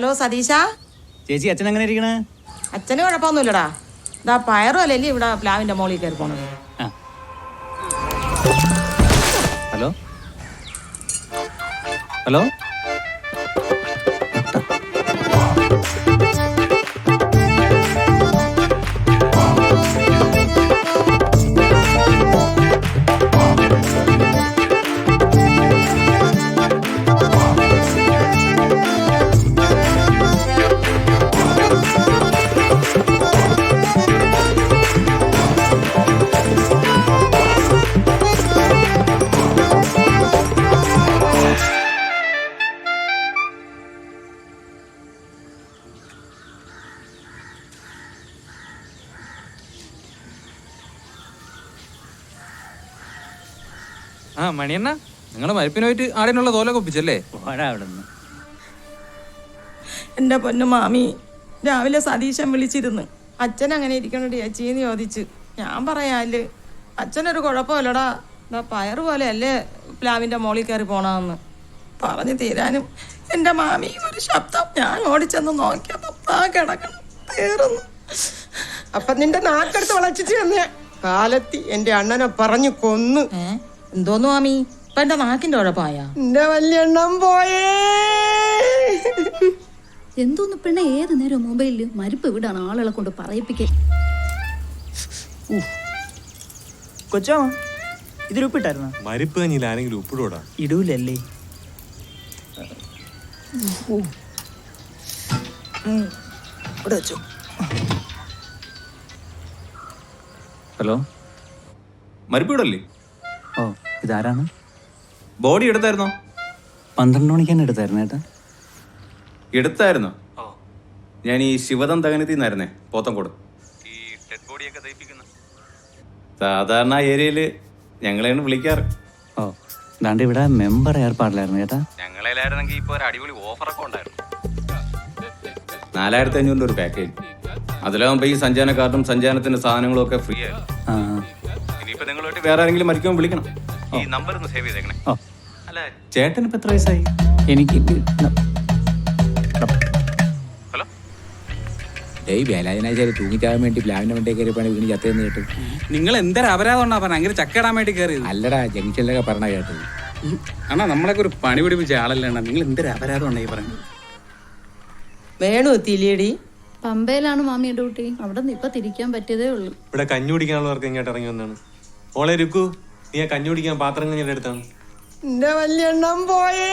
Hello സതീശ? ചേച്ചി അച്ഛൻ എങ്ങനെ ഇരിക്കണേ? അച്ഛന് കുഴപ്പമൊന്നുമില്ലടാ. ഇതാ പയറും അല്ലേ ഇവിടെ പ്ലാവിന്റെ മോളിൽ കയറി പോണത്. ഹലോ? ഹലോ? മണിയണ്ണ നിങ്ങൾ മരിപ്പിന് പോയിട്ട് ആടിനുള്ള തോലൊക്കെ ഒപ്പിച്ചല്ലേ പോരാ അവിടെ എന്റെ പൊന്നു മാമി രാവിലെ സതീശൻ വിളിച്ചിരുന്നു. അച്ഛൻ അങ്ങനെ ഇരിക്കണടി ചേച്ചീന്ന് ചോദിച്ചു. ഞാൻ പറയാൽ അച്ഛനൊരു കുഴപ്പമില്ലടാ. എന്താ പയർ പോലെ അല്ലേ പ്ലാവിന്റെ മോളിൽ കയറി പോണാന്ന് പറഞ്ഞു തീരാനും എന്റെ മാമി ഒരു ശബ്ദം. ഞാൻ ഓടിച്ചെന്ന് നോക്കിയപ്പോ ആ കിടക്കണം തീർന്നു. അപ്പൊ നിന്റെ നാക്കെടുത്ത് വളച്ചിട്ട് തന്നെ കാലത്തി എന്റെ അണ്ണനെ പറഞ്ഞു കൊന്നു. എന്തോന്നു മാമി? ഇപ്പൊ എന്റെ നാക്കിന്റെ ഉഴപ്പായ എന്റെ വല്യണ്ണം പോയേ. എന്തോന്ന് പെണ്ണെ ഏത് നേരം മൊബൈലിൽ മരിപ്പ് വിടാണ് ആളുകളെ കൊണ്ട് പറയിപ്പിക്കാൻ കൊച്ചോ ഇതിൽ ഉപ്പിട്ടായിരുന്നു? മരിപ്പ് കഴിഞ്ഞില്ല ആരെങ്കിലും ഉപ്പിടൂടാ. ഇടൂലല്ലേ. ഇവിടെ വെച്ചോ. ഹലോ? മരിപ്പിടല്ലേ ഓ ഇതാരാണ്? ബോഡി എടുത്തായിരുന്നോ? പന്ത്രണ്ട് മണിക്ക് തന്നെ എടുത്തായിരുന്നു ഏട്ടാ. എടുത്തായിരുന്നോ? ഞാൻ ഈ ശിവദം തകനത്തിൽ നിന്നായിരുന്നേ പോത്തംകോട് ഈ ഡെഡ് ബോഡിയൊക്കെ ദഹിപ്പിക്കുന്ന. സാധാരണ ഏരിയയിൽ ഞങ്ങളെയാണ് വിളിക്കാറ്. ഓ ദാണ്ട് ഇവിടെ മെമ്പർ ഏർപ്പാടിലായിരുന്നു ഏട്ടാ. ഞങ്ങളെല്ലായിരുന്നെങ്കിൽ ഇപ്പൊ ഒരു അടിപൊളി ഓഫറൊക്കെ ഉണ്ടായിരുന്നു. നാലായിരത്തി അഞ്ഞൂറിന്റെ ഒരു പാക്കേജ് അതിലാകുമ്പോ ഈ സഞ്ചാന കാർഡും സഞ്ചാനത്തിന്റെ സാധനങ്ങളും ഒക്കെ ഫ്രീ ആയിരുന്നു. ആ. നിങ്ങളുമായിട്ട് വേറെ ആരെങ്കിലും മരിക്കുമ്പോൾ വിളിക്കണം. ഈ നമ്പർ ഒന്ന് സേവ് ചെയ്തേക്കണേ. അല്ല ചേട്ടന് ഇപ്പൊ എത്ര വയസ്സായി? എനിക്ക് ഹലോ? ഏയ് വേലാജനാചാരി തൂങ്ങിച്ചാകാൻ വേണ്ടി പ്ലാവിന്റെ വണ്ടി കയറിയപ്പോഴാണ് വീണ് ചത്തയെന്ന് കേട്ടു. നിങ്ങൾ എന്തൊരു അപരാധം ഉണ്ടാ പറഞ്ഞ അങ്ങനെ ചക്കയിടാൻ വേണ്ടി കയറിയത്. അല്ലടാ ജംഗ്ഷനിലൊക്കെ പറഞ്ഞ കേട്ടത്. അണ്ണാ നമ്മളൊക്കെ ഒരു പണി പിടിപ്പിച്ച ആളല്ലേ അണ്ണാ? നിങ്ങൾ എന്തൊരു അപരാധം ഉണ്ടായി പറയുന്നത്? വേണു എത്തിയില്ലേടി? പമ്പയിലാണ് മാമിയുടെ കുട്ടി. അവിടെ നിന്ന് ഇപ്പൊ തിരിക്കാൻ പറ്റിയതേ ഉള്ളൂ. ഇവിടെ കഞ്ഞി കുടിക്കാനുള്ളവർക്ക് ഇങ്ങോട്ട് ഇറങ്ങി വന്നാണ് മോളെ രുക്കു നീ ആ കഞ്ഞി കുടിക്കാൻ പാത്രം കഞ്ഞിയുടെ അടുത്താണ് എന്റെ വല്യണ്ണം പോയേ.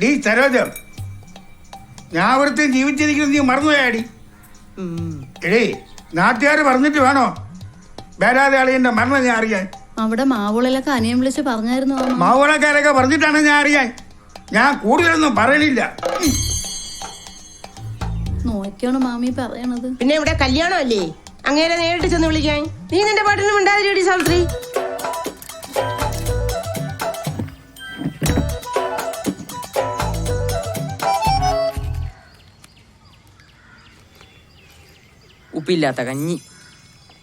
ഡീ സരോജം. ഞാൻ അവിടുത്തെ ജീവിച്ചിരിക്കുന്നത് നീ മറന്നുപോയാടി എടേ. നാട്ടുകാർ പറഞ്ഞിട്ട് വേണോ? വേരാതെ അളിയന്റെ മരണം ഞാൻ അറിയാൻ. അവിടെ മാവോളിലൊക്കെ അനിയം വിളിച്ച് പറഞ്ഞായിരുന്നു? മാവോളക്കാരൊക്കെ പറഞ്ഞിട്ടാണ് ഞാൻ അറിയാൻ. ഞാൻ കൂടുതലൊന്നും പറയണില്ല. നോക്കിയാണ് മാമി പറയണത്. പിന്നെ ഇവിടെ കല്യാണമല്ലേ? അങ്ങേരെ നേരിട്ട് ചെന്ന് വിളിക്കാൻ. നീ നിന്റെ പാട്ടിനും മിണ്ടാതിരിടി സാവിത്രി. ഉപ്പില്ലാത്ത കഞ്ഞി.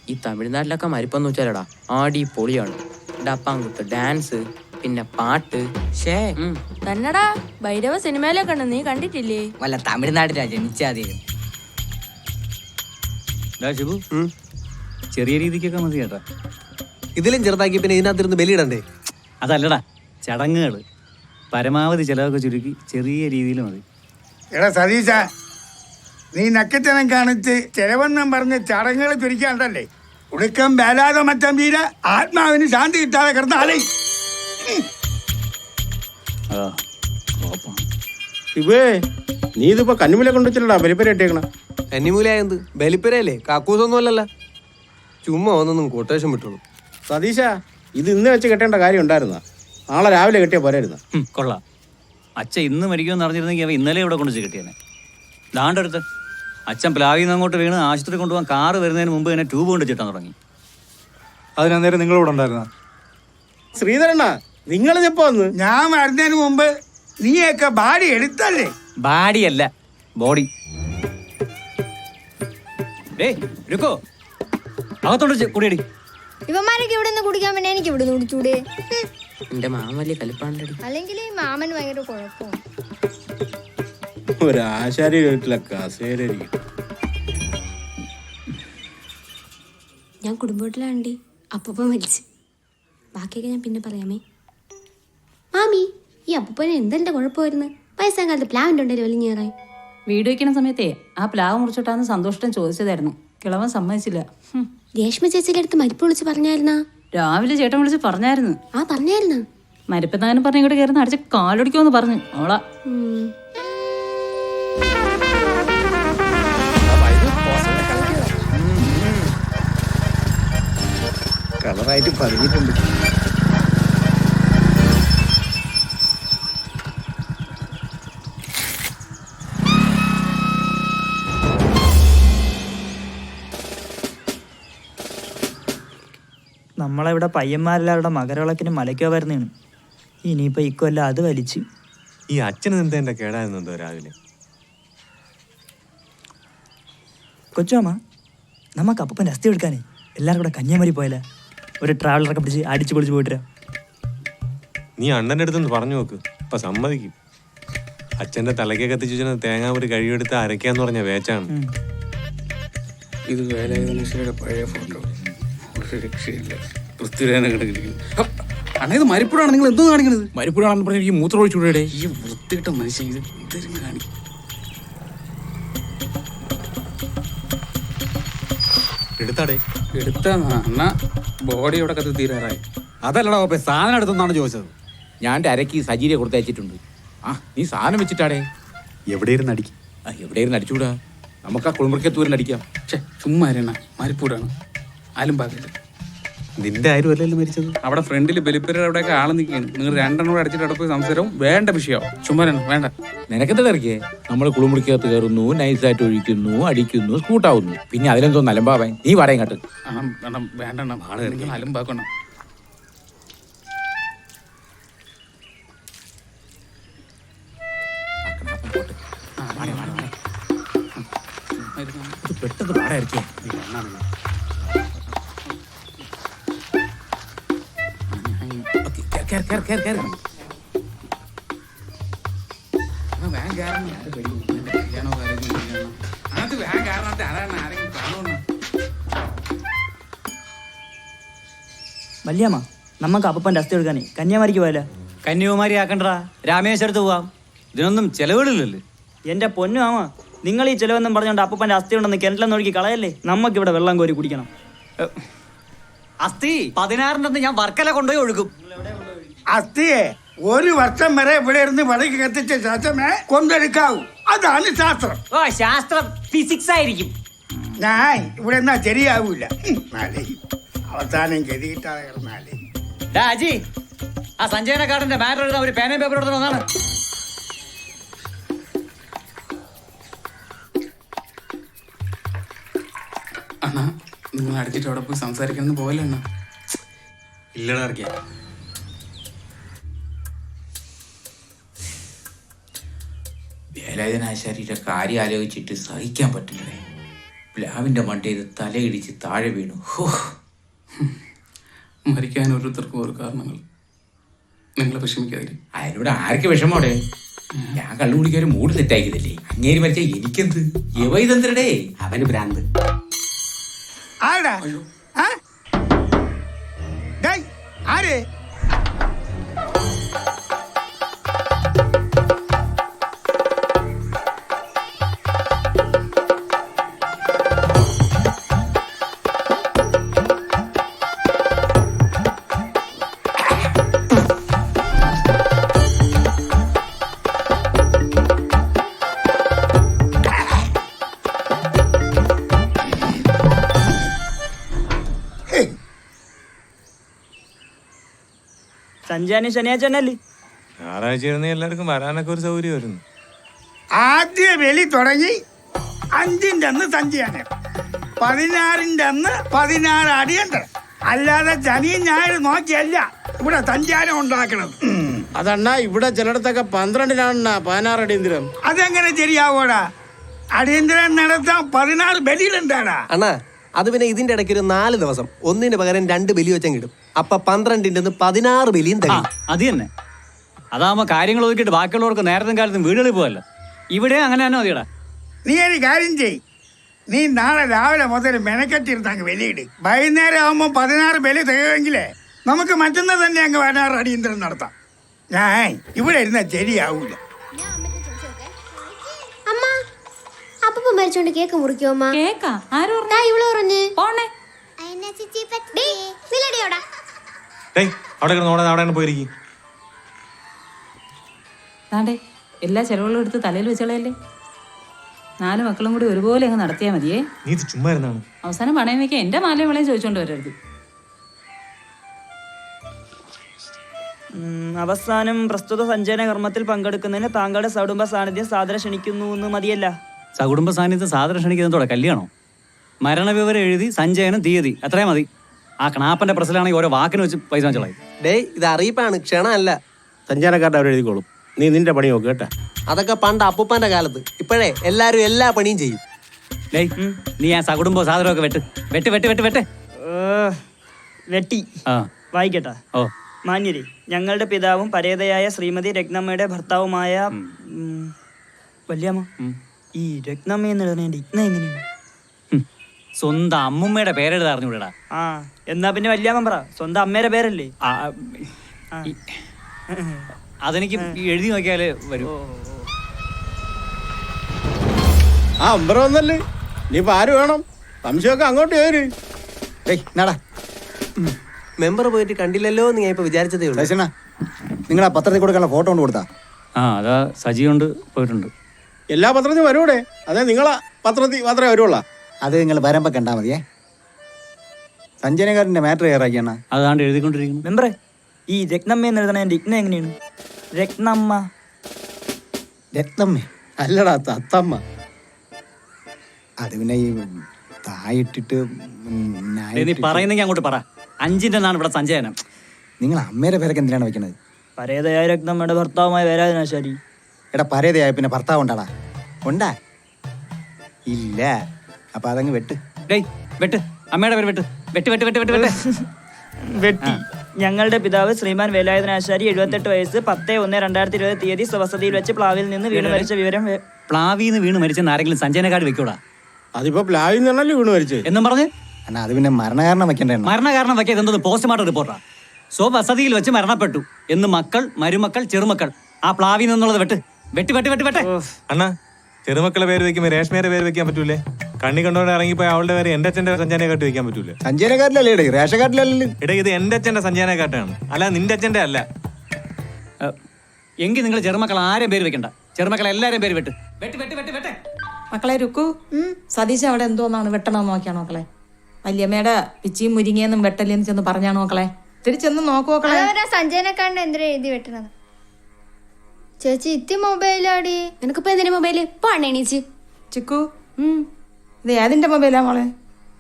ഈ തമിഴ്നാട്ടിലൊക്കെ മരിപ്പെന്ന് വെച്ചാലടാ ആടി പൊളിയാണ്. ഡപ്പാങ്കുത്ത് ഡാൻസ്. പിന്നെ പാട്ട്. ഷേ. തന്നടാ ഭൈരവ സിനിമയിലെ കണ്ടു നീ കണ്ടിട്ടില്ലേ? വല്ല തമിഴ്നാട്ടിലാ ജനിച്ചാതെ ശിബു ചെറിയ രീതിക്കൊക്കെ മതി കേട്ടാ. ഇതിലും ചെറുതാക്കി പിന്നെ ഇതിനകത്തിരുന്ന് ബലിയിടണ്ടേ? അതല്ലടാ ചടങ്ങുകൾ പരമാവധി ചിലവൊക്കെ ചുരുക്കി ചെറിയ രീതിയിൽ മതി. എടാ സതീശ നീ നക്കച്ചനം കാണിച്ച് ചെലവെന്നും പറഞ്ഞ് ചടങ്ങുകൾ ചുരുക്കാണ്ടല്ലേ ഉടുക്കം വേലാതെ മറ്റം വീര ആത്മാവിന് ശാന്തി കിട്ടാതെ കിടന്ന ആലേ ആ കോപ്പം ഇവേ നീ ഇതിപ്പോ കന്നിമൂല കൊണ്ടുവച്ചിട്ടാ ബലിപ്പര ഇട്ടേക്കണ. കന്നിമൂല എന്ത്? ബലിപ്പരയല്ലേ? കാക്കൂസൊന്നും അല്ലല്ല. ചുമ്മാ ഒന്നും കൊട്ടേഷൻ വിട്ടുള്ളൂ സതീശ ഇത് ഇന്ന് വെച്ച് കെട്ടേണ്ട കാര്യം ഉണ്ടായിരുന്ന? നാളെ രാവിലെ കെട്ടിയ പോരായിരുന്നു? കൊള്ളാം. അച്ഛൻ ഇന്ന് മരിക്കുമെന്ന് അറിഞ്ഞിരുന്നെങ്കിൽ അവ ഇന്നലെ ഇവിടെ കൊണ്ടുവച്ച് കെട്ടിയനെ. ദാണ്ടടുത്ത്. അച്ഛൻ പ്ലാവിൽ നിന്ന് അങ്ങോട്ട് വീണ് ആശുപത്രി കൊണ്ടുപോകാൻ കാറ് വരുന്നതിന് മുമ്പ് തന്നെ ട്യൂബ് കൊണ്ട് ചിട്ടാൻ തുടങ്ങി. അതിനന്നേരം നിങ്ങളിവിടെ ഉണ്ടായിരുന്ന? ശ്രീധരണ്ണ നിങ്ങൾ ചെപ്പോ ഞാൻ വരുന്നതിന് മുമ്പ് നീയൊക്കെ ബാഡി എടുത്തല്ലേ? ബാഡിയല്ല ബോഡി. ഡേ രുക്കോ. അകത്തോണ്ട് ചെ- കുടിയടി. ഇവന്മാരൊക്കെ ഇവിടെ നിന്ന് കുടിക്കാൻ വേണ്ടി എനിക്ക് ഇവിടെ നിന്ന് കുടിച്ചൂടെ എന്റെ മാമ വലിയ കലിപ്പാണ്ടടി അല്ലെങ്കിൽ ഈ മാമന് ഭയങ്കര വീട്ടിലെ ഞാൻ കുടുംബത്തിലാണ്ടി അപ്പൂപ്പ മരിച്ചു. ബാക്കിയൊക്കെ ഞാൻ പിന്നെ പറയാമേ. മാമി ഈ അപ്പൂപ്പന് എന്തെന്റെ കുഴപ്പമായിരുന്നു? വയസ്സാം കാലത്ത് പ്ലാവിന്റെ ഉണ്ടല്ലോ വലിഞ്ഞേറാൻ വീട് വയ്ക്കുന്ന സമയത്തേ ആ പ്ലാവ് മുറിച്ചിട്ടാന്ന് സന്തോഷം ചോദിച്ചതായിരുന്നു. കിളവൻ സമ്മതിച്ചില്ല. രേഷ്മ ചേച്ചിയുടെ അടുത്ത് മരിപ്പ് വിളിച്ച് പറഞ്ഞായിരുന്നാ? രാവിലെ ചേട്ടൻ വിളിച്ച് പറഞ്ഞായിരുന്നു. ആ പറഞ്ഞായിരുന്നു? മരിപ്പത്താനും പറഞ്ഞ ഇങ്ങോട്ട് കയറുന്ന അടിച്ച് കാലൊടിക്കുമെന്ന് പറഞ്ഞു. ഓളാ ഉം. കളറായിട്ട് പറഞ്ഞിട്ടുണ്ട് നമ്മളെവിടെ പയ്യന്മാരെല്ലാവരുടെ മകരവിളക്കിന് മലയ്ക്കോ വരുന്നതാണ്. ഇനിയിപ്പോൾ ഇക്കൊല്ലം അത് വലിച്ച്. ഈ അച്ഛന് എന്താ എന്റെ കേടായിരുന്നോ രാവിലെ? കൊച്ചുമാമ നമുക്ക് അപ്പം അസ്ഥി എടുക്കാനേ എല്ലാവരും കൂടെ കന്യാകുമാരി പോയാലേ. ഒരു ട്രാവലറൊക്കെ പിടിച്ച് അടിച്ചു പൊളിച്ച് പോയിട്ട് നീ അണ്ണന്റെ അടുത്തൊന്ന് പറഞ്ഞു നോക്ക്. ഇപ്പൊ സമ്മതിക്കും. അച്ഛന്റെ തലയ്ക്ക് കത്തിച്ചു തേങ്ങാ ഒരു കഴിവെടുത്ത് അരയ്ക്കാന്ന് പറഞ്ഞ വേച്ചാണ്. ഇത് വേലയുടെ പഴയ ഫോട്ടോ ഒരു രക്ഷയില്ല. കിടക്കിരിക്കുന്നു അണ്ണാ ഇത് മരിപ്പുഴാണ്. നിങ്ങൾ എന്തോ കാണിക്കുന്നത് മരിപ്പുഴാണെന്ന് പറഞ്ഞ ഈ മൂത്രം ഒഴിച്ചുകൂടെ ഈ വൃത്തികിട്ട മനുഷ്യൻ ഇത് എന്തെങ്കിലും കാണിക്കും എടുത്താടേ. എടുത്താ അണ്ണ ബോഡി ഇവിടെ കത്ത് തീരാറായി. അതല്ലടാ ഓപ്പേ സാധനം എടുത്തെന്നാണ് ചോദിച്ചത്. ഞാൻ എന്റെ അരക്ക് സജീരിയെ കൊടുത്തയച്ചിട്ടുണ്ട് ആ നീ സാധനം വെച്ചിട്ടാടേ. എവിടെ ഇരുന്ന് അടിക്കും? ആ എവിടെ ഇരുന്ന് അടിച്ചുകൂടാ? നമുക്ക് ആ കുളിമുറിക്കത്തൂരിന് അടിക്കാം. ഛേ ചുമ്മാ അരണ മരിപ്പൂടാണ് ആലും പാകില്ല നിന്റെ ആരും അല്ലല്ലോ മരിച്ചത്. അവിടെ ഫ്രണ്ടിൽ ബലിപ്പേരുടെ അവിടെയൊക്കെ ആൾ നിൽക്കുകയാണ് നിങ്ങൾ രണ്ടെണ്ണം കൂടെ അടിച്ചിട്ട് അവിടെ പോയി സംസാരവും. വേണ്ട വിഷയോ. ചുമ്മാ അരണ വേണ്ട. നിനക്കെന്താ ഇറക്കിയേ നമ്മൾ കുളിമുറിക്കകത്ത് കയറുന്നു നൈസായിട്ട് ഒഴിക്കുന്നു അടിക്കുന്നു സ്കൂട്ടാവുന്നു. പിന്നെ അതിലെന്തോ നലമ്പാവൻ. നീ വാടയും കേട്ട് വേണ്ടെണ്ണം നിങ്ങൾ അലമ്പാക്കണം പെട്ടെന്ന് വാട കേറ്, കേറ്, കേറ്, കേറ്. വേഗം കയറണം കല്യാണോ കാര്യങ്ങളോ അത് വേഗം കയറണത്തെ അതാണ് ആരെങ്കിലും കാണുമെന്ന്. വല്യമ്മ നമുക്ക് അപ്പന്റെ അസ്ഥി എടുക്കാനേ. കന്യാമാരിക്ക് പോയാലേ? കന്യാകുമാരി ആക്കണ്ടടാ. രാമേശ്വരത്ത് പോവാം. ഇതിനൊന്നും ചെലവുകളില്ലല്ലോ എന്റെ പൊന്നു ആമ നിങ്ങൾ ഈ ചെലവെന്നും പറഞ്ഞുകൊണ്ട് അപ്പന്റെ അസ്ഥി ഉണ്ടെന്ന് കിണറ്റിലെന്ന് ഒഴുകി കളയല്ലേ? നമുക്കിവിടെ വെള്ളം കോരി കുടിക്കണം. അസ്ഥി പതിനാറിന്റെ ഞാൻ വർക്കല കൊണ്ടുപോയി ഒഴുകും. അസ്ഥിയെ ഒരു വർഷം വരെ ഇവിടെ ഇരുന്ന് വിളക്ക് കത്തിച്ച ശേഷമേ കൊണ്ടെടുക്കാവൂ അതാണ് ശാസ്ത്രം. ഓ ശാസ്ത്രം ഫിസിക്സ് ആയിരിക്കും. ഞാൻ ഇവിടെ എന്നാ ശരിയാവൂല. അവസാനം ഗതി ആ കിടന്നാലേ ഡാ, ആ സഞ്ജയനക്കാരന്റെ മാറ്റർ എഴുതാൻ ഒരു പേനയും പേപ്പർ എടുത്ത് വന്നാണ് അണ്ണാ നിങ്ങൾ അടിച്ചിട്ട് അവിടെ പോയി സംസാരിക്കണം പോലെ അണ്ണാ? ഇല്ലടാ ഇറക്കിയ വേലായുധനാശാരിയുടെ കാര്യം ആലോചിച്ചിട്ട് സഹിക്കാൻ പറ്റില്ലേ. പ്ലാവിന്റെ മണ്ടയിൽ തലയിടിച്ച് താഴെ വീണു. ഹോ. മരിക്കാൻ ഓരോരുത്തർക്കും ഓരോ കാരണങ്ങൾ. നിങ്ങളെ വിഷമിക്കാതിരി. അതിലൂടെ ആർക്ക് വിഷമോടെ ഞാൻ കള്ളു കുടിക്കാൻ ഒരു മൂട് തെറ്റാക്കിയതല്ലേ. അങ്ങേര് മരിച്ച എനിക്കെന്ത്? യവൈതന്ത്രടേ അവന് ഭ്രാന്ത്. ആടാ ആരേ ആര്? സഞ്ജാനും ശനിയാഴ്ച തന്നെ അല്ലേ ഞായറാഴ്ച ഇരുന്ന് എല്ലാവർക്കും വരാനൊക്കെ ഒരു സൗകര്യമായിരുന്നു. ആദ്യ വെളി തുടങ്ങി അഞ്ചിന്റെ അന്ന് സഞ്ചിയാണ് പതിനാറിന്റെ അന്ന് പതിനാറ് അടിയുണ്ട്. അല്ലാതെ ശനിയും ഞായറും നോക്കിയല്ല ഇവിടെ സഞ്ചാരം ഉണ്ടാക്കണം. അതണ്ണ ഇവിടെ ചിലയിടത്തൊക്കെ പന്ത്രണ്ടിനാണ് പതിനാറ് അടിയന്തിരം. അതെങ്ങനെ ശരിയാവോടാ? അടിയന്തിരം നടത്താൻ പതിനാറ് ബലിയിലുണ്ടാടാ അണ്ണാ അത് പിന്നെ ഇതിന്റെ ഇടയ്ക്ക് ഒരു നാല് ദിവസം ഒന്നിന് പകരം രണ്ട് ബലി വെച്ചാൽ കിട്ടും അപ്പൊ പന്ത്രണ്ടിന്റെ പതിനാറ് ബലിയും ആ തരും അത് തന്നെ. അതാവുമ്പോ കാര്യങ്ങൾ ഒതുക്കിയിട്ട് ബാക്കിയുള്ളവർക്ക് നേരത്തെ കാലത്തും വീടുകളിൽ പോകല്ലോ ഇവിടെ അങ്ങനെ തന്നെ മതിയടാ. നീ ഒരു കാര്യം ചെയ് നീ നാളെ രാവിലെ മുതൽ മെനക്കെട്ടിരുന്ന് അങ്ങ് വെളിയിട് വൈകുന്നേരം ആകുമ്പോൾ പതിനാറ് ബലി തികയെങ്കിലേ നമുക്ക് മറ്റന്നാ തന്നെ അങ്ങ് പതിനാറ് അടിയന്തരം നടത്താം. ഞാൻ ഇവിടെ ഇരുന്ന ശരിയാവൂല. അമ്മ അപ്പൂപ്പ മരിച്ചോണ്ട് കേക്ക് മുറിക്കോ അമ്മ? കേക്കാ? ആര് ദാ ഇവൾ പറഞ്ഞ്. പോണേ. ഡേയ്, അവിടെ. ഡേയ് അവിടെ കിടന്ന് അവിടെ അവിടെ പോയിരിക്കും. താണ്ടേ എല്ലാ ചെലവുകളും എടുത്ത് തലയിൽ വെച്ചളയല്ലേ? നാല് മക്കളും കൂടി ഒരുപോലെ അങ്ങ് നടത്തിയാൽ മതിയേ? നീ ഇത് ചുമ്മാ ഇരുന്നാണ്. അവസാനം പണയം വെക്കാൻ എന്റെ മാലയും വിളയും ചോദിച്ചോണ്ട് വരരുത്. ഉം, അവസാനം പ്രസ്തുത സഞ്ചയന കർമ്മത്തിൽ പങ്കെടുക്കുന്നതിന് താങ്കളുടെ സകുടുംബ സാന്നിധ്യം സാദരം ക്ഷണിക്കുന്നു എന്ന് മതിയല്ല. സകുടുംബ സാന്നിധ്യം സാധന ക്ഷണിക്കുന്നതോടെ കല്യാണോ? മരണവിവരം എഴുതി സഞ്ചയനം തീയതി. അത്രയും മതി. ആ കണാപ്പന്റെ പ്രസിലാണെങ്കിൽ ഓരോ വാക്കിന് വെച്ച് പൈസ വാങ്ങിച്ചോളായി ഡേയ് ഇത് അറിയിപ്പാണ് ക്ഷണമല്ല. സഞ്ചാരക്കാരുടെ അവർ എഴുതിക്കോളും. നീ നിന്റെ പണി നോക്ക് കേട്ടാ. അതൊക്കെ പണ്ട് അപ്പൂപ്പന്റെ കാലത്ത്. ഇപ്പോഴേ എല്ലാരും എല്ലാ പണിയും ചെയ്യും. ഡേയ് നീ ആ സകുടുംബോ സാധനമൊക്കെ വെട്ട്. വെട്ട് വെട്ട് വെട്ട് വെട്ട്. വെട്ടി. ആ. വായിക്കട്ടാ. ഓ. മാന്യരെ ഞങ്ങളുടെ പിതാവും പരേതയായ ശ്രീമതി രത്നമ്മയുടെ ഭർത്താവുമായ ഉം, വല്യമ്മ ഈ രത്നമ്മ എന്ന് എഴുതണേണ്ടി എങ്ങനെയാണ്. സ്വന്തം അമ്മുമ്മയുടെ പേരെഴുതാ അറിഞ്ഞൂടാ ആ. എന്നാ പിന്നെ വലിയ പറ സ്വന്തം അമ്മേരെ പേരല്ലേ? ആ, ഈ- അതെനിക്ക് എഴുതി നോക്കിയാലേ വരൂ. ആ അമ്പറ വന്നല്ലേ? ഇനിയിപ്പോ ആര് വേണം? സംശയമൊക്കെ അങ്ങോട്ട് കയറി ഏയ് നടാ. മെമ്പർ പോയിട്ട് കണ്ടില്ലല്ലോ എന്ന് ഞാൻ ഇപ്പൊ വിചാരിച്ചതേ ഉള്ളൂ. നിങ്ങൾ ആ പത്രത്തിൽ കൊടുക്കാനുള്ള ഫോട്ടോ കൊണ്ട് കൊടുത്താ? ആ അതാ സജി കൊണ്ട് പോയിട്ടുണ്ട്. എല്ലാ പത്രത്തിലും വരൂടെ? അതെ നിങ്ങളാ പത്രത്തിൽ മാത്രമേ വരുള്ളൂ അത് നിങ്ങൾ വരമ്പ കണ്ടാ മതിയേ. സഞ്ജനകാരന്റെ മാറ്റർ കയറാക്കിയാണ് അതാണ്ട് എഴുതിക്കൊണ്ടിരിക്കുന്നു. മെമ്പറേ ഈ രത്നമ്മ എന്ന് എഴുതണ എന്റെ ഇന്ന് എങ്ങനെയാണ്? രത്നമ്മ. രത്നമ്മ? അല്ലടാ തത്തമ്മ. അത് പിന്നെ ഈ തായിട്ടിട്ട് ഉം, നീ പറയുന്നെങ്കിൽ അങ്ങോട്ട് പറ. അഞ്ചിന്റെ എന്നാണ് ഇവിടെ സഞ്ജയനം. നിങ്ങൾ അമ്മയുടെ പേരൊക്കെ എന്തിനാണ് വെക്കണത്? പരേതയായ രത്നമ്മയുടെ ഭർത്താവുമായി വരാതിനാശാരി എടാ പരേതയായ പിന്നെ ഭർത്താവ് ഉണ്ടാടാ. ഉണ്ടാ? ഇല്ല. അപ്പൊ അതങ്ങ് വെട്ട്. ഡേയ് വെട്ട്. അമ്മയുടെ പേര് വെട്ട്. വെട്ട് വെട്ട് വെട്ട് വെട്ട് വെട്ട്. വെട്ടി. ഞങ്ങളുടെ പിതാവ് ശ്രീമാൻ വേലായുധനാശാരി എഴുപത്തെട്ട് വയസ്സ് പത്ത് ഒന്ന് രണ്ടായിരത്തി ഇരുപത് തീയതി സ്വസതിയിൽ വെച്ച് പ്ലാവിൽ നിന്ന് വീണ് മരിച്ച വിവരം പ്ലാവിൽ നിന്ന് വീണ് മരിച്ചെന്ന് ആരെങ്കിലും സഞ്ജയനക്കാട് വെക്കൂടാ? അതിപ്പോ പ്ലാവിൽ നിന്നല്ലേ വീണ് മരിച്ചത്? എന്നും പറഞ്ഞ്? എന്നാ അത് പിന്നെ മരണകാരണം വെക്കണ്ടേ? മരണകാരണം വെക്കിയത് എന്തത് പോസ്റ്റ്മോർട്ടം റിപ്പോർട്ടാ. സ്വവസതിയിൽ വെച്ച് മരണപ്പെട്ടു. എന്ന് മക്കൾ മരുമക്കൾ ചെറുമക്കൾ. ആ പ്ലാവിൽ നിന്നുള്ളത് വെട്ട്. വെട്ട് വെട്ട് വെട്ട് വെട്ടെ. അണ്ണാ ചെറുമക്കളെ പേര് വെക്കുമ്പോ രേഷ്മയുടെ പേര് വെക്കാൻ പറ്റൂലേ? കണ്ണി കണ്ടോടെ ഇറങ്ങിപ്പോയി അവളുടെ പേര് എന്റെ അച്ഛന്റെ സഞ്ചാന കാട്ട് വെക്കാൻ പറ്റൂലേ. കാട്ടിലല്ലേ ഇടേ? റേഷൻ കാട്ടിലല്ലേ എടാ ഇത് എന്റെ അച്ഛന്റെ സഞ്ചാന കാട്ടാണ് അല്ല നിന്റെ അച്ഛന്റെ അല്ല. എങ്കിൽ നിങ്ങൾ ചെറുമക്കൾ ആരെയും പേര് വെക്കണ്ട. ചെറുമക്കളെ എല്ലാരെയും പേര് വെട്ട്. വെട്ട് വെട്ട് വെട്ട് വെട്ടെ. മക്കളെ രുക്കു. സതീശ് അവിടെ എന്തോന്നാണ് വെട്ടണോ നോക്കിയാണോ മക്കളെ? വല്യമ്മയുടെ പിച്ചിയും മുരിങ്ങയെന്നും വെട്ടല്ലേന്ന് ചെന്ന് പറഞ്ഞാണോ മക്കളെ? തിരിച്ചെന്ന് നോക്കു മക്കളെ. സഞ്ജയനെക്കാണ്ട് എന്തിനാ എഴുതി വെട്ടണത്? ചേച്ചി ഇത്തി മൊബൈലാടി നിനക്കിപ്പോ എന്തിനാ മൊബൈൽ ഇപ്പൊ എണീച്ച്? ചിക്കു. ഇത് ഏതിന്റെ മൊബൈലാ മോളെ?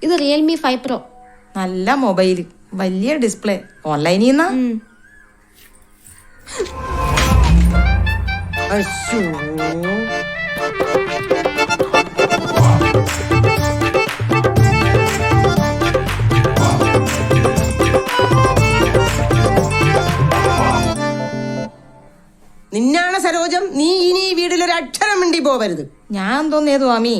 ഇത് റിയൽമി ഫൈവ് പ്രോ നല്ല മൊബൈൽ വലിയ ഡിസ്പ്ലേ ഓൺലൈനിൽ നിന്നാ നിന്നാണ് സരോജം നീ ഇനി ഈ വീട്ടിലൊരു അക്ഷരം മിണ്ടി പോവരുത് ഞാൻ തോന്നിയത് സ്വാമി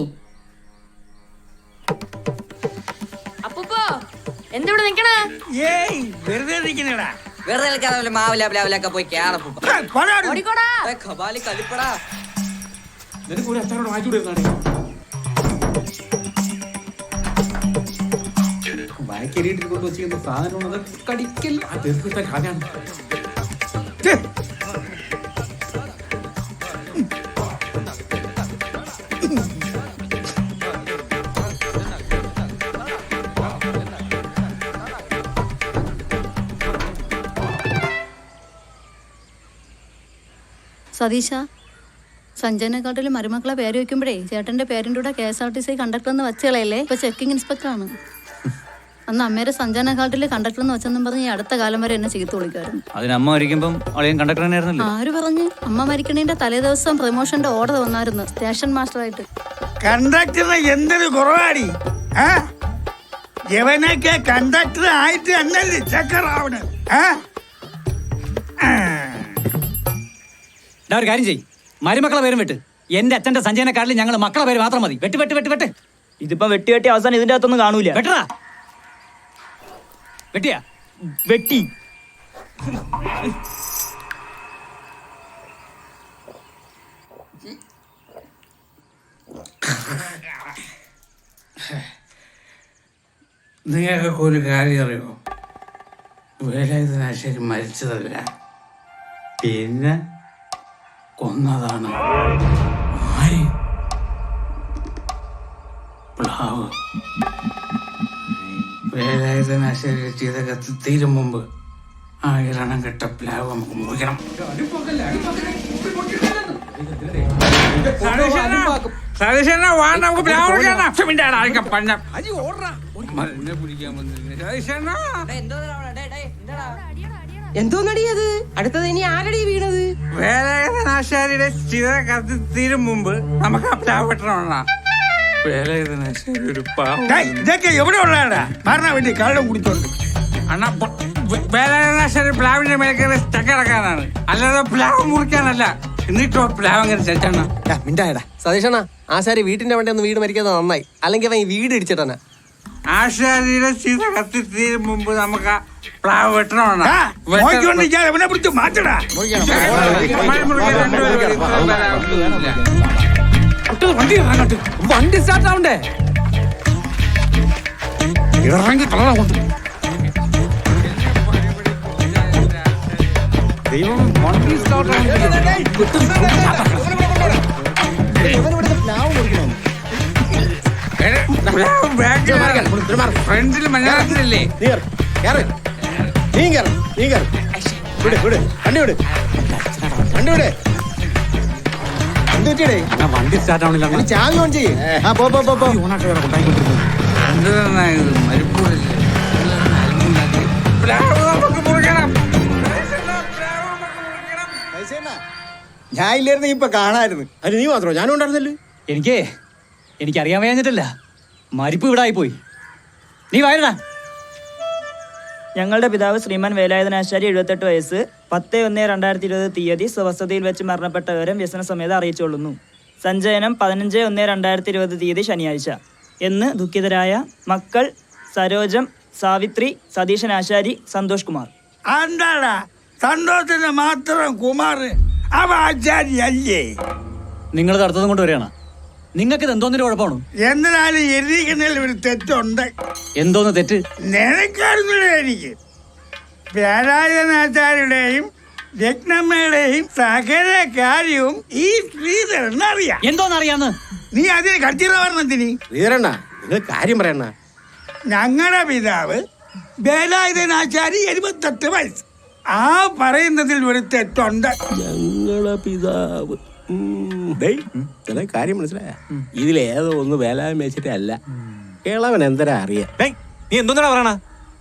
എന്തിവിടെ നിക്കണേ? ഏയ് വെറുതെ ഇരിക്കുന്നടാ വെറുതെ നിൽക്കാതെ മാവില പ്ലാവിലൊക്കെ പോയി കേറപ്പൂ ഓടിക്കോടാ. കബാലി കലിപ്പടാ നിനക്ക് ഒരു അച്ചാറോട് വാങ്ങിച്ചുകൊടുക്കാണ് വായിക്കരിയിട്ട് കൊണ്ട് വെച്ചിരിക്കുന്ന സാധനമാണ് കടിക്കൽ ആ തീർത്തിട്ട കാലാണ്. സതീശ സഞ്ജയനെക്കാട്ടിലും മരുമക്കളെ പേര് വെക്കുമ്പോഴേ ചേട്ടന്റെ പേരിന്റെ കൂടെ K S R T C conductor എന്ന് വച്ചളയല്ലേ ഇപ്പൊ ചെക്കിംഗ് ഇൻസ്പെക്ടർ ആണ്. അന്ന് അമ്മേരെ സഞ്ജയനെക്കാട്ടിൽ കണ്ടക്ടർ എന്ന് വെച്ചെന്നും പറഞ്ഞ് ഈ അടുത്ത കാലം വരെ എന്നെ ചീത്ത വിളിക്കായിരുന്നു. മരിക്കുമ്പം കണ്ടക്ടർ ആര് പറഞ്ഞു? അമ്മ മരിക്കണേന്റെ തലേ ദിവസം പ്രമോഷന്റെ ഓർഡർ വന്നായിരുന്നു സ്റ്റേഷൻ മാസ്റ്ററായിട്ട് കണ്ടക്ടറിന് എന്തൊരു കുറവാടി ഇവനൊക്കെ കണ്ടക്ടർ ആയിട്ട് എന്നല്ലേ ചക്കറാവണ് ഡാ, ഒരു കാര്യം ചെയ്യും. മരുമക്കളെ പേരും വെട്ട്. എന്റെ അച്ഛന്റെ സഞ്ജയനെക്കാട്ടിൽ ഞങ്ങൾ മക്കളെ പേര് മാത്രം മതി. വെട്ട് വെട്ട് വെട്ട് വെട്ട്. ഇതിപ്പോ വെട്ടി വെട്ടി അവസാനം ഇതിന്റെ അകത്തൊന്നും കാണൂല. വെട്ടടാ. വെട്ടിയാ? വെട്ടി. നിങ്ങൾക്കൊക്കെ ഒരു കാര്യം അറിയോ വേലായുധനാശേരി മരിച്ചതല്ല. പിന്നെ? കൊന്നതാണ്. ആര് പ്ലാവ്. ചെയ്ത കത്ത് തീരും മുമ്പ് ആ ഇരണം കെട്ട പ്ലാവ് നമുക്ക് മുറിക്കണം. സതീശന വാ നമുക്ക് പ്ലാവ് മുറിക്കണം മിണ്ടാടാ, അതൊക്കെ പഞ്ഞ മരുന്നെ പിടിക്കാൻ വന്നിരിക്കുന്നു. സതീശന എന്തോന്നടി അത്? അടുത്തത് ഇനി ആരടി വീണത്? വേലായുധനാശാരിയുടെ ചിത കത്തി തീരും മുമ്പ് നമുക്ക് ആ പ്ലാവ് വേലായുധനാശാരി ഒരു പാവം. ഡേയ്, ഇതൊക്കെ എവിടെ ഉള്ളതാടാ? മരണ വേണ്ടി കള്ളം കുടിച്ചോണ്ട്. അണ്ണാ പ- വേ- വേലായുധനാശാരി പ്ലാവിന്റെ മേലെ ചക്കടക്കാനാണ് അല്ലാതെ പ്ലാവ് മുറിക്കാനല്ല. എന്നിട്ടോ പ്ലാവ് അങ്ങനെ മിണ്ടായടാ. സതീഷണ്ണ ആശാരി വീട്ടിന്റെ വണ്ടി ഒന്ന് വീട് മരിക്കാതെ നന്നായി. അല്ലെങ്കിൽ അവൻ ഈ വീട് ഇടിച്ചിട്ടാണ്. ആശാരിയുടെ ചിത കത്തി തീരും മുമ്പ് നമുക്ക് ആ പ്ലാവ് വെട്ടണമെന്നാ ആ, നോക്കിക്കൊണ്ടിരിക്കാതെ ഇവനെ പിടിച്ച് മാറ്റടാ. വണ്ടി സ്റ്റാർട്ട് ആവണ്ടേ ഇറങ്ങി കൊണ്ട് ദൈവം വണ്ടി സ്റ്റാർട്ട് ഫ്രണ്ടിൽ മലയാളത്തിലല്ലേ? നീ നീ വിട് വിട്. വണ്ടി വിട്. വണ്ടി വിട്. എന്ത് പറ്റിയടേ വണ്ടി സ്റ്റാർട്ട് ആവണില്ല. നീ ചാവി ഓൺ ചെയ്യ്. ആ പോ പോ പോ പോ. എന്ത് നന്നായത്? മരുപ്പൂരില്ലേ പ്ലാവ് നമുക്ക് മുറിക്കണം ഞാൻ ഇല്ലായിരുന്നു ഇപ്പൊ കാണായിരുന്നു. അത് നീ മാത്രമോ ഞാനും ഉണ്ടായിരുന്നല്ലോ. എനിക്ക് എനിക്കറിയാൻ വയ്യാഞ്ഞിട്ടല്ല. മരിപ്പ് ഇവിടെ ആയിപ്പോയി. നീ വായടാ ഞങ്ങളുടെ പിതാവ് ശ്രീമാൻ വേലായുധനാശാരി എഴുപത്തെട്ട് വയസ്സ് പത്ത് ഒന്ന് രണ്ടായിരത്തി ഇരുപത് തീയതി സ്വവസതിയിൽ വെച്ച് മരണപ്പെട്ട വിവരം വ്യസന സമേതം അറിയിച്ചുകൊള്ളുന്നു. സഞ്ചയനം പതിനഞ്ച് ഒന്ന് രണ്ടായിരത്തി ഇരുപത് തീയതി ശനിയാഴ്ച. എന്ന് ദുഃഖിതരായ മക്കൾ സരോജം സാവിത്രി സതീശൻ ആശാരി സന്തോഷ് കുമാർ എന്താടാ സന്തോഷത്തിന് മാത്രം കുമാർ അവ ആചാരി അല്ലേ നിങ്ങൾ തടുത്തതും കൊണ്ട് വരികയാണ്. നിങ്ങൾക്ക് ഇത് എന്തോന്നിന്റെ കുഴപ്പമാണ്? എന്നാലും എഴുതിക്കുന്നതിൽ ഒരു തെറ്റുണ്ട്. എന്തോന്ന് തെറ്റ്? നിനക്കായിരുന്നില്ല എനിക്ക്. രത്നമ്മയുടെയും സകല കാര്യവും ഈ ശ്രീധരൻ അറിയാം. എന്തോന്നറിയാന്ന്? നീ അതിന് കടിച്ചിറ പറഞ്ഞതിന് ശ്രീധരണ്ണ നിങ്ങൾ കാര്യം പറയണ്ണ. ഞങ്ങളുടെ പിതാവ് വേലായുധനാചാരി എഴുപത്തെട്ട് വയസ്സ്. ആ പറയുന്നതിൽ ഒരു തെറ്റുണ്ട്. ഞങ്ങളെ പിതാവ് നിനക്ക് കാര്യം മനസ്സിലായ? ഇതിലേതോ ഒന്ന് വേലാൻ വെച്ചിട്ട് അല്ല. കേളവൻ എന്തരാ അറിയാം? നീ എന്തോന്നാ പറയണ?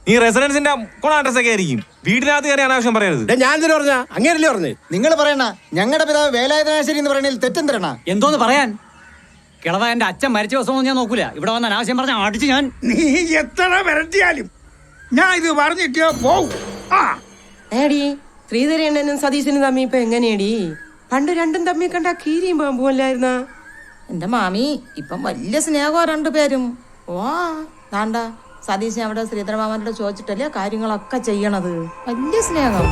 നീ റെസിഡൻസിന്റെ അഡ്രസ് ഒക്കെ ആയിരിക്കും. വീടിനകത്ത് കയറി അനാവശ്യം പറയരുത്. ഞാൻ എന്തിനു പറഞ്ഞ അങ്ങനല്ലേ പറഞ്ഞു നിങ്ങൾ പറയണ ഞങ്ങളുടെ പിതാവ് വേലായുധനാശരി എന്ന് പറയണതിൽ തെറ്റെന്തരണ എന്തോന്ന് പറയാൻ? കിളവ എന്റെ അച്ഛൻ മരിച്ച ദിവസമൊന്നും ഞാൻ നോക്കൂല. ഇവിടെ വന്ന അനാവശ്യം പറഞ്ഞ അടിച്ച് ഞാൻ നീ എത്ര വരട്ടിയാലും ഞാൻ ഇത് പറഞ്ഞിട്ട് പോവും. ആ. ഏടി ശ്രീധരണ്ണനും സതീശനും തമ്മി ഇപ്പൊ എങ്ങനെയടി? പണ്ട് രണ്ടും തമ്മി കണ്ട കീരിയും പാമ്പും അല്ലായിരുന്ന? എന്റെ മാമി ഇപ്പം വലിയ സ്നേഹമാ രണ്ടുപേരും ഓ താണ്ട. സതീശൻ അവിടെ ശ്രീധരമാമനോട് ചോദിച്ചിട്ടല്ലേ കാര്യങ്ങളൊക്കെ ചെയ്യണത്? വലിയ സ്നേഹം.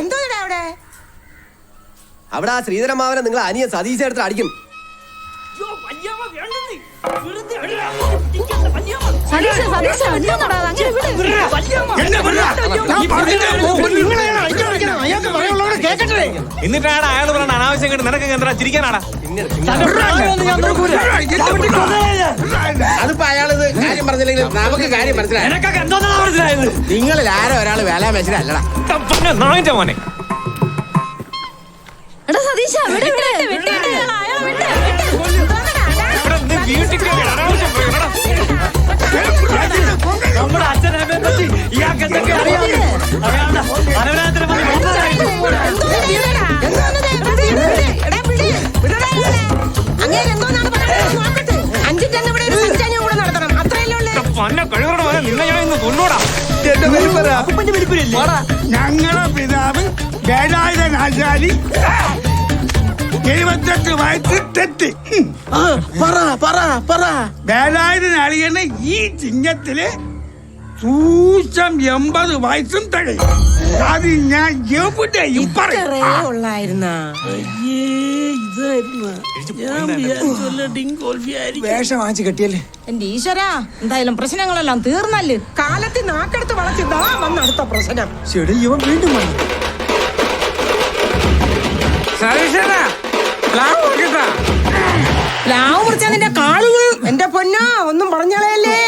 എന്തോ അവിടെ? അവിടെ ആ ശ്രീധരമാവനെ നിങ്ങൾ അനിയ സതീശ എടുത്ത് അടിക്കും. സതീശ സതീശ അങ്ങനെ എന്നിട്ടാണ് അയാൾ പറഞ്ഞ അനാവശ്യം കണ്ട് നിനക്ക് എന്താ ചിരിക്കാനാടാ? അതിപ്പോ അയാളിത് കാര്യം പറഞ്ഞില്ലെങ്കിൽ നമുക്ക് കാര്യം മനസ്സിലായി. നിങ്ങളിൽ ആരോ ഒരാൾ വേല വെച്ചിട്ടല്ലടാ അല്ലടാ മോനെ. എടാ സതീശ വിട് വിട്. വീട്ടിൽ കയറി അനാവശ്യം പറയണം. നമ്മുടെ അച്ഛനമ്മയെ പറ്റി ഇയാൾക്ക് എന്തൊക്കെ അറിയാമോ അറിയാണ്ട അനവനാത്തിന് എടാ ചെയ്തത്? എടാ പിടി. എന്തോന്നാണ് നോക്കട്ടെ. അഞ്ചിന്റെ ഇവിടെ ഒരു സഞ്ചാരം കൂടെ നടത്തണം. അത്രയല്ലേ ഉള്ളൂ. മന്നെ കഴിവണ നിന്നെ ഞാൻ ഇന്ന് കൊണ്ടോടാം എന്റെ വലിപ്പരാ. അപ്പൂപ്പന്റെ വലിപ്പമില്ലേ ഞങ്ങളെ പിതാവ് വേലായുധനാശാലി എഴുപത്തെട്ട് വയസ്സ് തെറ്റ് പറ പറ പറ. വേലായുധനാളികന് ഈ ചിഹ്നത്തിൽ സൂക്ഷം എൺപത് വയസ്സും തികയും. അത് ഞാൻ എവിടെയും വേഷം വാങ്ങിച്ച് കെട്ടിയല്ലേ? എന്റെ ഈശ്വരാ എന്തായാലും പ്രശ്നങ്ങളെല്ലാം തീർന്നല്ലേ? കാലത്തിൽ നാക്കെടുത്ത് വളച്ച് ദാ വന്ന് അടുത്ത പ്രശ്നം. ശരി ഇവൻ വീണ്ടും വന്നു. പ്ലാവ് നിന്റെ കാളുകൾ എന്റെ പൊന്നോ ഒന്നും പറഞ്ഞാളയല്ലേ.